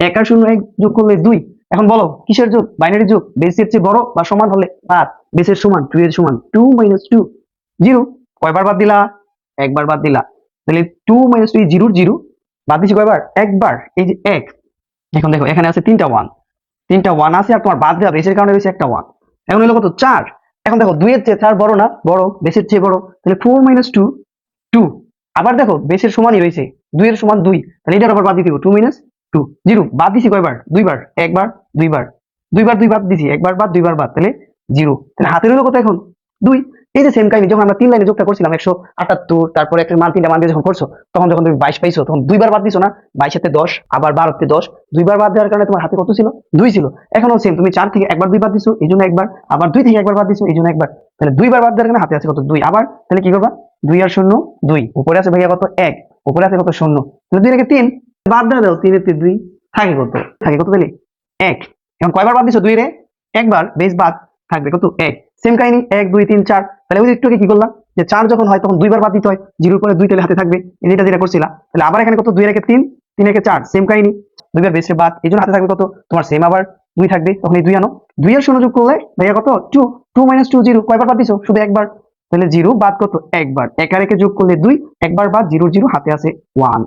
এক আর শূন্য এক যোগ করলে দুই। এখন বলো, কিসের যোগ? বাইনারি যোগ। বেসের চেয়ে বড় বা সমান হলে বাদ বেসের সমান টু এর সমান টু মাইনাস টু জিরো কয়বার বাদ দিলা? একবার বাদ দিলা। তাহলে টু মাইনাস টু জিরোর জিরো বাদ দিছি কয়বার? একবার। এই যে এক। এখন দেখো, এখানে আছে তিনটা ওয়ান তিনটা ওয়ান আছে আর তোমার বাদ দেওয়া বেসের কারণে রয়েছে একটা ওয়ান এখন হলো কত? চার। এখন দেখো, দুইয়ের চেয়ে চার বড় না? বড়। বেসের চেয়ে বড়। তাহলে ফোর মাইনাস টু টু আবার দেখো বেসের সমানই রয়েছে। দুইয়ের সমান দুই। তাহলে এটার আবার বাদ দিতে টু মাইনাস টু জিরো বাদ দিছি কয়বার? দুইবার। একবার, দুইবার। দুইবার দুই বাদ দিছি। একবার বাদ, দুইবার বাদ। তাহলে জিরো তাহলে হাতের হলো কত এখন? দুই। এই যে সেম কাহিনী, যখন আমরা তিন লাইনে যোগটা করছিলাম, একশো আটাত্তর, তারপরে একটা মান তিনটা মান দিয়ে যখন করছ, তখন যখন তুমি বাইশ পাইছো, তখন দুইবার বাদ দিছো না? বাইশেতে দশ, আবার বারোতে দশ। দুইবার বাদ দেওয়ার কারণে তোমার হাতে কত ছিল? দুই ছিল। এখনও সেম তুমি চার থেকে একবার দুই বাদ দিছো, এই জন্য একবার। আবার দুই থেকে একবার বাদ দিছো, এই জন্য একবার। তাহলে দুইবার বাদ দেওয়ার কারণে হাতে আছে কত? দুই। আবার তাহলে কি করবা? দুই আর শূন্য, দুই। উপরে আছে ভাইয়া কত? এক। উপরে আছে কত? শূন্য। তাহলে দুই রেখে তিন। বাদ দেওয়া দাও তিনের তিন, দুই, থাকে কত? থাকে কত তাহলে? এক। এখন কয়বার বাদ দিছো? দুই রে? একবার, বেশ বাদ, থাকবে কত? এক। সেম কাহিনী, এক, দুই, তিন, চার। তাহলে ওই একটু কি করলাম? যে চার যখন হয়, তখন দুইবার বাদ দিতে হয়। জিরোর পরে দুই তাহলে হাতে থাকবে। যেটা যেটা করছিলা। তাহলে আবার এখানে কত? দুই রেখে তিন তিন রেখে চার। সেম কাহিনী। দুইবার বেশি বাদ, এই জন্য হাতে থাকবে কত? তোমার সেম আবার দুই থাকবে। তখন এই দুই আনো। দুই আর শূন্য যোগ করলে ভাইয়া কত? Two two minus two zero কয়বার বাদ দিছো? শুধু একবার। তাহলে জিরো বাদ কত? একবার। একা রেখে যোগ করলে দুই। একবার বাদ জিরো জিরো হাতে আছে ওয়ান